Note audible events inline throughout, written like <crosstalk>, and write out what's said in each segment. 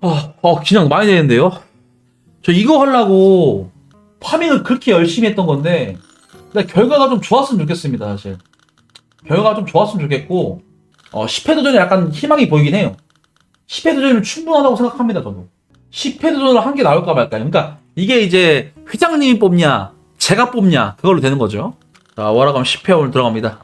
아, 어, 긴장 많이 되는데요? 저 이거 하려고 파밍을 그렇게 열심히 했던 건데, 근데 결과가 좀 좋았으면 좋겠습니다, 사실. 결과가 좀 좋았으면 좋겠고, 어, 10회 도전에 약간 희망이 보이긴 해요. 10회 도전이면 충분하다고 생각합니다, 저도. 10회 도전을 한 게 나올까 말까. 그러니까 이게 이제 회장님이 뽑냐, 제가 뽑냐, 그걸로 되는 거죠. 자, 와라감 10회 오늘 들어갑니다.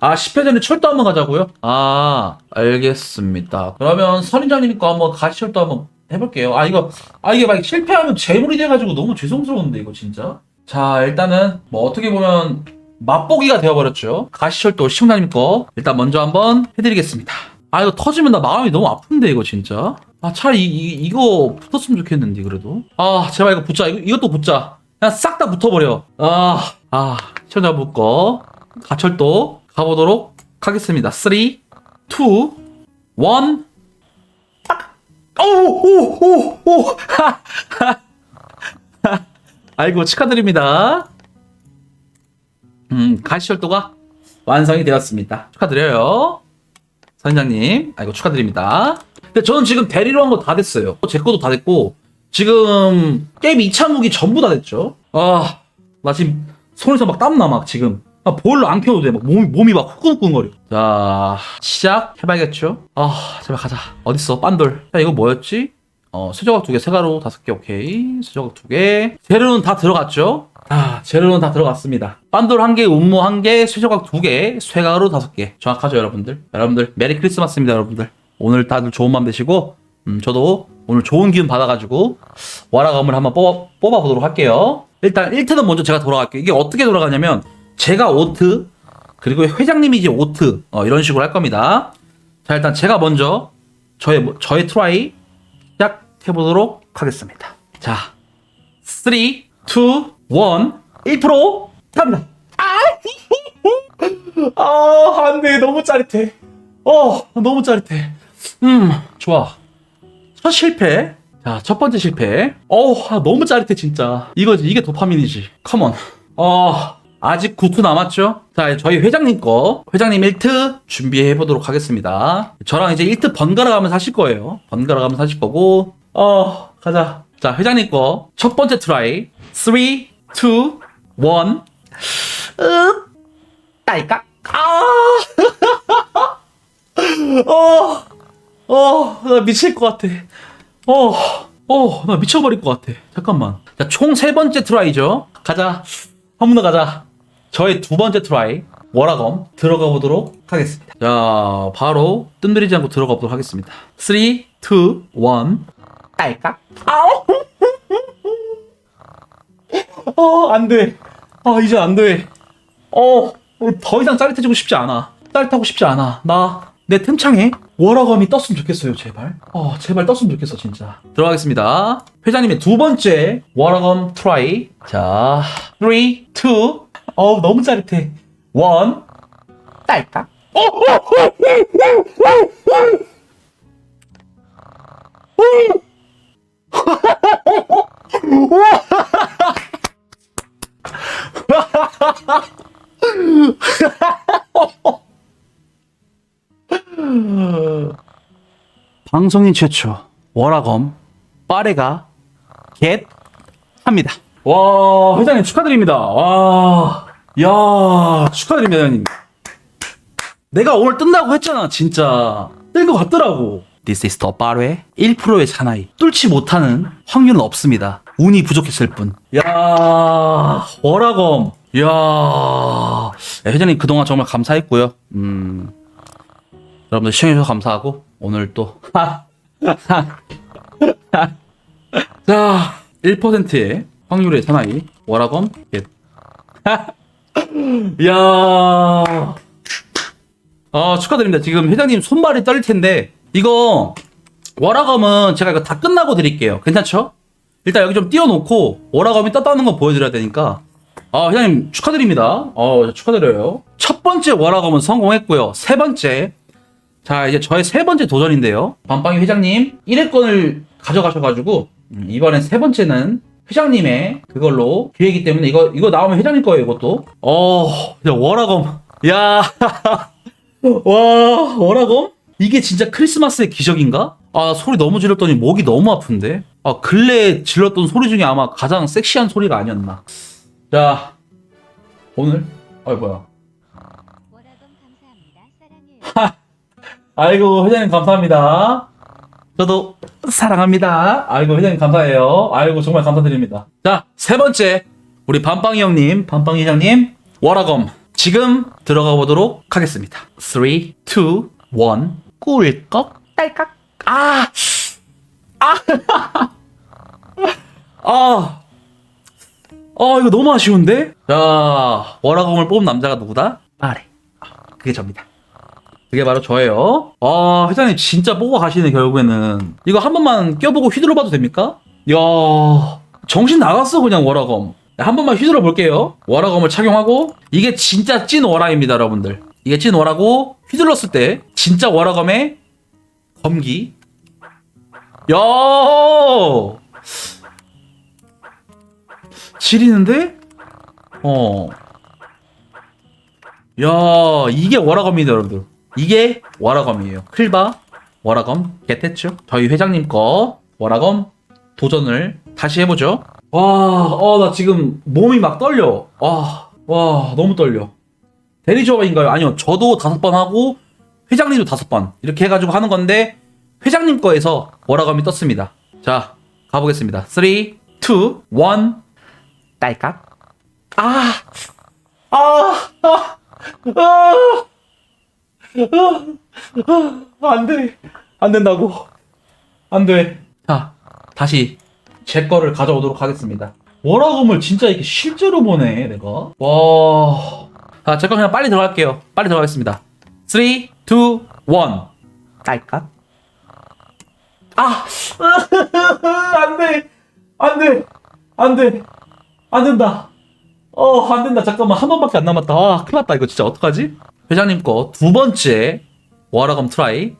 아, 10회 전에 철도 한번 가자고요? 아, 알겠습니다. 그러면 선인장님 거 한번 같이 철도 한번 해볼게요. 아, 이거, 아, 이게 막 실패하면 재물이 돼가지고 너무 죄송스러운데, 이거 진짜. 자, 일단은, 뭐, 어떻게 보면, 맛보기가 되어버렸죠. 가시철도 시청자님 거, 일단 먼저 한번 해드리겠습니다. 아, 이거 터지면 나 마음이 너무 아픈데, 이거 진짜. 아, 차라리 이, 이, 이거 붙었으면 좋겠는데, 그래도. 아, 제발 이거 붙자. 이거, 이것도 붙자. 그냥 싹 다 붙어버려. 아, 아, 시청자분 거, 가철도 가보도록 하겠습니다. 3, 2, 1. 오, 오, 오, 오. <laughs> 아이고, 축하드립니다. 음, 가시철도가 완성이 되었습니다. 축하드려요. 선장님, 아이고, 축하드립니다. 근데 저는 지금 대리로 한 거 다 됐어요. 제 것도 다 됐고, 지금 게임 2차 무기 전부 다 됐죠. 아, 나 지금 손에서 막 땀나, 막 지금. 아, 보일러 안 켜도 돼. 막 몸이, 몸이 막 후끈후끈거려. 자, 시작 해봐야겠죠? 아, 제발 가자. 어딨어, 빤돌. 자, 이거 뭐였지? 어, 수저각 두 개, 세가루 다섯 개, 오케이. 수저각 두 개. 재료는 다 들어갔죠? 아, 재료는 다 들어갔습니다. 빤돌 한 개, 운무 한 개, 수저각 두 개, 쇠가루 다섯 개. 정확하죠, 여러분들? 여러분들, 메리 크리스마스입니다, 여러분들. 오늘 다들 좋은 밤 되시고, 음, 저도 오늘 좋은 기운 받아가지고, 와라감을 한번 뽑아, 뽑아보도록 할게요. 일단 1트는 먼저 제가 돌아갈게요. 이게 어떻게 돌아가냐면, 제가 5트, 그리고 회장님이 이제 5트, 어, 이런 식으로 할 겁니다. 자, 일단 제가 먼저, 저의, 뭐- 저의 트라이, 시작해 보도록 하겠습니다. 자, 3, 2, 1, 1% 갑니다. 아, 아, 안 돼. 너무 짜릿해. 어, 너무 짜릿해. 음, 좋아. 첫 실패. 자, 첫 번째 실패. 어우, 아, 너무 짜릿해, 진짜. 이거지, 이게 도파민이지. 컴온. 어, 아직 9투 남았죠? 자, 저희 회장님 거, 회장님 1트 준비해 보도록 하겠습니다. 저랑 이제 1트 번갈아 가면서 하실 거예요. 번갈아 가면서 하실 거고, 어, 가자. 자, 회장님 거, 첫 번째 트라이. 3, 2, 1. 으, 딸까? 아! <laughs> 어, 어, 나 미칠 것 같아. 어, 어, 나 미쳐버릴 것 같아. 잠깐만. 자, 총 세 번째 트라이죠. 가자. 한번더 가자. 저의 두 번째 트라이. 워라검 들어가 보도록 하겠습니다. 자, 바로 뜸들이지 않고 들어가 보도록 하겠습니다. 3, 2, 1. 딸까? 아우! 어, 안 돼. 아, 이제 안 돼. 어, 더 이상 짜릿해지고 싶지 않아. 짜릿하고 싶지 않아. 나, 내 틈창에 워라검이 떴으면 좋겠어요, 제발. 어, 제발 떴으면 좋겠어, 진짜. 들어가겠습니다. 회장님의 두 번째 워라검 트라이. 자, 3, 2, 어우, 너무 짜릿해. 1, 딸까? 어, 방송인 최초 워라검 빠레가 겟 합니다. 와 회장님 축하드립니다. 와, 야 축하드립니다 회장님. 내가 오늘 뜬다고 했잖아 진짜 뜬 것 같더라고. This is the 빠레 1%의 사나이 뚫지 못하는 확률은 없습니다. 운이 부족했을 뿐. 야 워라검. 야 네, 회장님 그동안 정말 감사했고요. 음. 여러분들 시청해주셔서 감사하고 오늘 또 <laughs> 자, 1%의 확률의 사나이 워라검 겟. <laughs> 이야. 아, 축하드립니다. 지금 회장님 손발이 떨릴 텐데 이거 워라검은 제가 이거 다 끝나고 드릴게요. 괜찮죠? 일단 여기 좀 띄워놓고 워라검이 떴다는 거 보여드려야 되니까 아, 회장님 축하드립니다. 어, 축하드려요. 첫 번째 워라검은 성공했고요. 세 번째 자, 이제 저의 세 번째 도전인데요. 밤빵이 회장님 1회권을 가져가셔가지고, 음, 이번엔 세 번째는 회장님의 그걸로 기회이기 때문에 이거, 이거 나오면 회장님 거예요, 이것도. 어, 야, 워라검. 야, <laughs> 와, 워라검? 이게 진짜 크리스마스의 기적인가? 아, 소리 너무 질렀더니 목이 너무 아픈데? 아, 근래 질렀던 소리 중에 아마 가장 섹시한 소리가 아니었나. 자, 오늘, 아, 뭐야. 워라금 감사합니다. 사랑해요. 아이고, 회장님 감사합니다. 저도 사랑합니다. 아이고, 회장님 감사해요. 아이고, 정말 감사드립니다. 자, 세 번째. 우리 밤빵이 형님, 밤빵이 형님, 워라검. 지금 들어가 보도록 하겠습니다. 3, 2, 1. 꿀꺽, 딸깍. 아! 아! <laughs> 아! 아, 이거 너무 아쉬운데? 자, 워라검을 뽑은 남자가 누구다? 아래. 그게 접니다. 그게 바로 저예요. 아, 회장님 진짜 뽑아 가시네, 결국에는. 이거 한 번만 껴보고 휘둘러 봐도 됩니까? 이야, 정신 나갔어, 그냥 워라검. 한 번만 휘둘러 볼게요. 워라검을 착용하고, 이게 진짜 찐 워라입니다, 여러분들. 이게 찐 워라고, 휘둘렀을 때, 진짜 워라검의 검기. 야 지리는데? 어. 야, 이게 워라검입니다, 여러분들. 이게 워라검이에요. 클바, 워라검, 겟했죠? 저희 회장님 거 워라검 도전을 다시 해보죠. 와, 어, 나 지금 몸이 막 떨려. 와, 와, 너무 떨려. 대리조합인가요? 아니요, 저도 다섯 번 하고 회장님도 다섯 번 이렇게 해가지고 하는 건데 회장님 거에서 워라검이 떴습니다. 자, 가보겠습니다. 3, 2, 1, 딸깍. 아, 아, 아, 아. 안 돼. 안 된다고. 안 돼. 자, 다시 제 거를 가져오도록 하겠습니다. 워라검을 진짜 이렇게 실제로 보네, 내가. 와. 자, 제거 그냥 빨리 들어갈게요. 빨리 들어가겠습니다. 3, 2, 1. 깔까? 아! <laughs> 안 돼! 안 돼! 안 돼! 안 된다! 어, 안 된다. 잠깐만. 한 번밖에 안 남았다. 아, 큰일 났다. 이거 진짜 어떡하지? 회장님 거 두 번째 워라검 트라이.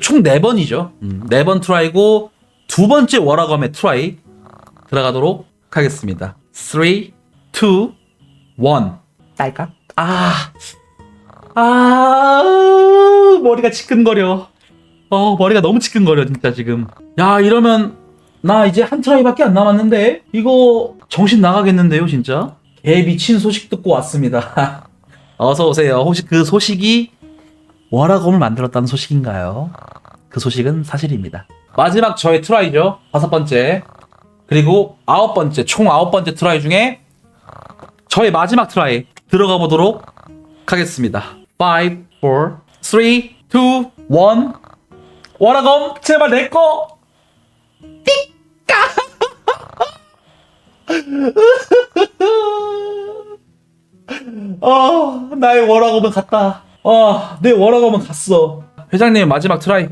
총 네 번이죠. 네번 트라이고 두 번째 워라검의 트라이 들어가도록 하겠습니다. 3, 2, 1. 딸까? 아. 아. 머리가 지끈거려. 어, 머리가 너무 지끈거려, 진짜 지금. 야, 이러면 나 이제 한 트라이밖에 안 남았는데 이거 정신 나가겠는데요, 진짜? 개 미친 소식 듣고 왔습니다. <laughs> 어서 오세요. 혹시 그 소식이 워라검을 만들었다는 소식인가요? 그 소식은 사실입니다. 마지막 저의 트라이죠. 다섯 번째. 그리고 아홉 번째, 총 아홉 번째 트라이 중에 저의 마지막 트라이 들어가 보도록 하겠습니다. 5, 4, 3, 2, 1. 워라검, 제발 내 거! <laughs> 어, 나의 워라검은 갔다. 어, 내 워라검은 갔어. 회장님 마지막 트라이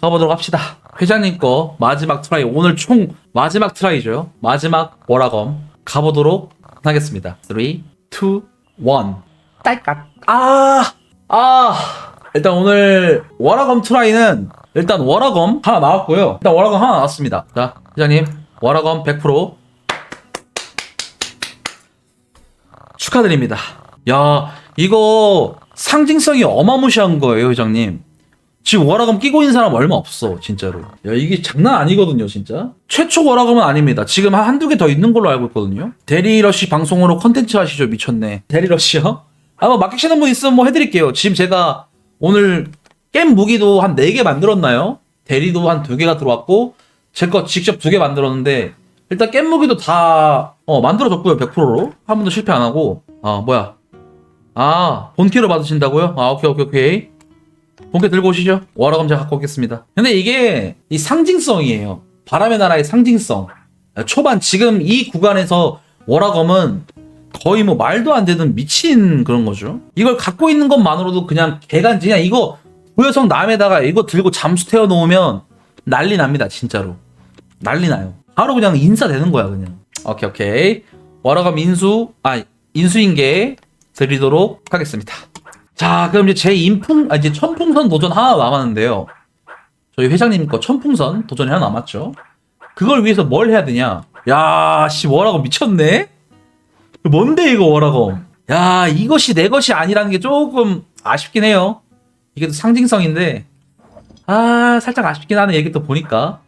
가보도록 합시다. 회장님 거 마지막 트라이 오늘 총 마지막 트라이죠. 마지막 워라검 가보도록 하겠습니다. 3, 2, 1. 딸깍. 아, 아. 일단 오늘 워라검 트라이는 일단 워라검 하나 나왔고요. 일단 워라검 하나 나왔습니다. 자, 회장님 워라검 100% 축하드립니다. 야, 이거 상징성이 어마무시한 거예요, 회장님. 지금 워라검 끼고 있는 사람 얼마 없어, 진짜로. 야, 이게 장난 아니거든요, 진짜. 최초 워라검은 아닙니다. 지금 한 한두 개 더 있는 걸로 알고 있거든요. 대리러시 방송으로 컨텐츠 하시죠, 미쳤네. 대리러시요? 아마 맡기시는 분 있으면 뭐 해드릴게요. 지금 제가 오늘 게임 무기도 한 4개 만들었나요? 대리도 한 2개가 들어왔고, 제 거 직접 2개 만들었는데, 일단 깻 무기도 다 어, 만들어졌고요 100%로. 한 번도 실패 안 하고. 아 뭐야. 아 본캐로 받으신다고요? 아 오케이 오케이 오케이. 본캐 들고 오시죠. 워라검 제가 갖고 오겠습니다. 근데 이게 이 상징성이에요. 바람의 나라의 상징성. 초반 지금 이 구간에서 워라검은 거의 뭐 말도 안 되는 미친 그런 거죠. 이걸 갖고 있는 것만으로도 그냥 개간지. 그냥 이거 부여성 남에다가 이거 들고 잠수 태워 놓으면 난리 납니다 진짜로. 난리 나요 바로 그냥 인사되는 거야 그냥. 오케이 오케이. 워라검 인수 아 인수인계 드리도록 하겠습니다. 자 그럼 이제 제 인풍 아 이제 천풍선 도전 하나 남았는데요. 저희 회장님 거 천풍선 도전이 하나 남았죠. 그걸 위해서 뭘 해야 되냐? 야씨 워라검 미쳤네? 뭔데 이거 워라검 야 이것이 내 것이 아니라는 게 조금 아쉽긴 해요. 이게 또 상징성인데. 아 살짝 아쉽긴 하네 얘기 또 보니까